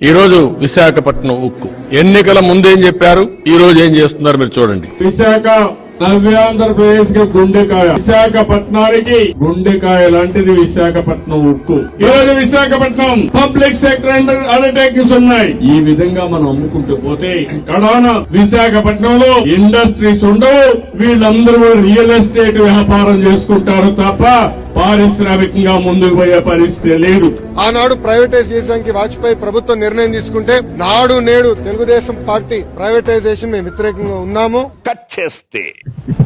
ఈ రోజు విశాఖపట్నం ఉక్కు. ఎన్నికల ముందేం చెప్పారు? ఈ రోజు ఏం చేస్తున్నారు మీరు చూడండి. విశాఖ నవ్యాంధ్రప్రదేశ్కి గుండెకాయ. విశాఖపట్నానికి గుండెకాయ లాంటిది విశాఖపట్నం ఉక్కు. ఈ రోజు విశాఖపట్నం పబ్లిక్ సెక్టర్ అండర్టేకింగ్స్ ఉన్నాయి. ఈ విధంగా మనం అమ్ముకుంటూ పోతే కడాన విశాఖపట్నంలో ఇండస్ట్రీస్ ఉండవు. వీళ్ళందరూ రియల్ ఎస్టేట్ వ్యాపారం చేసుకుంటారు తప్ప పారిశ్రామికంగా ముందుకు పోయే పరిస్థితి లేదు. ఆనాడు ప్రైవేటైజ్ చేయడానికి వాజ్పేయి ప్రభుత్వం నిర్ణయం తీసుకుంటే నాడు నేడు తెలుగుదేశం పార్టీ ప్రైవేటైజేషన్ మేము వ్యతిరేకంగా ఉన్నాము. కట్ చేస్తే.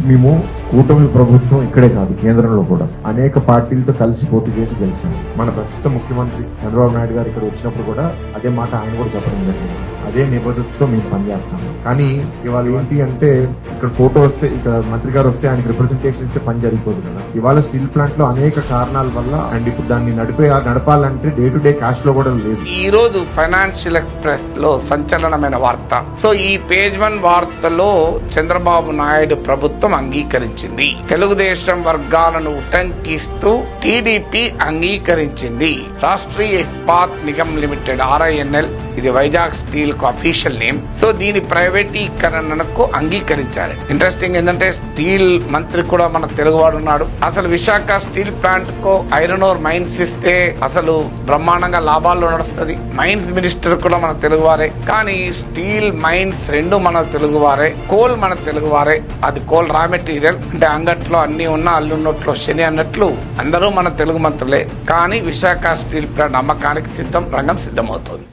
మేము కూటమి ప్రభుత్వం ఇక్కడే కాదు కేంద్రంలో కూడా. అనేక పార్టీలతో కలిసి పోటీ చేసి గెలిచాం. మన ప్రస్తుత ముఖ్యమంత్రి చంద్రబాబు నాయుడు గారు ఇక్కడ వచ్చినప్పుడు కూడా అదే మాట ఆయన కూడా చెప్పడం జరిగింది. అదే నిబద్ధతతో మేము పనిచేస్తాము. కానీ ఇవాళ ఏంటి అంటే ఇక్కడ ఫోటో వస్తే ఇక్కడ మంత్రి గారు వస్తే ఆయనకి రిప్రజెంటేషన్ ఇస్తే పని జరిగిపోదు కదా. ఇవాళ స్టీల్ ప్లాంట్లో అనేక కారణాల వల్ల అండ్ ఇప్పుడు దాన్ని నడిపే నడపాలంటే డే టు డే క్యాష్లో కూడా లేదు. ఈ రోజు ఫైనాన్షియల్ ఎక్స్ప్రెస్లో సంచలనమైన వార్త. సో ఈ పేజ్ వన్ వార్తలో చంద్రబాబు నాయుడు ప్రభుత్వం అంగీకరించింది. తెలుగుదేశం వర్గాలను ఉటంకిస్తూ టీడీపీ అంగీకరించింది. రాష్ట్రీయ ఇస్పాత్ నిగమ్ లిమిటెడ్ ఆర్ఐఎన్ఎల్ ఇది వైజాగ్ స్టీల్కు అఫీషియల్ నేమ్ సో దీని ప్రైవేటీకరణకు అంగీకరించారు ఇంట్రెస్టింగ్ ఏంటంటే స్టీల్ మంత్రి కూడా మన తెలుగువాడు ఉన్నాడు. అసలు విశాఖ స్టీల్ ప్లాంట్కు ఐరన్ ఓర్ మైన్స్ ఇస్తే అసలు బ్రహ్మాండంగా లాభాల్లో నడుస్తుంది. మైన్స్ మినిస్టర్ కూడా మన తెలుగువారే. కానీ స్టీల్ మైన్స్ రెండు మన తెలుగువారే. కోల్ మన తెలుగువారే. అది కోల్ రా మెటీరియల్. అంటే అంగట్లో అన్ని ఉన్న అల్లున్నట్లు శని అన్నట్లు అందరూ మన తెలుగు మంత్రులే. కానీ విశాఖ స్టీల్ ప్లాంట్ అమ్మకానికి సిద్ధం రంగం సిద్ధమవుతుంది.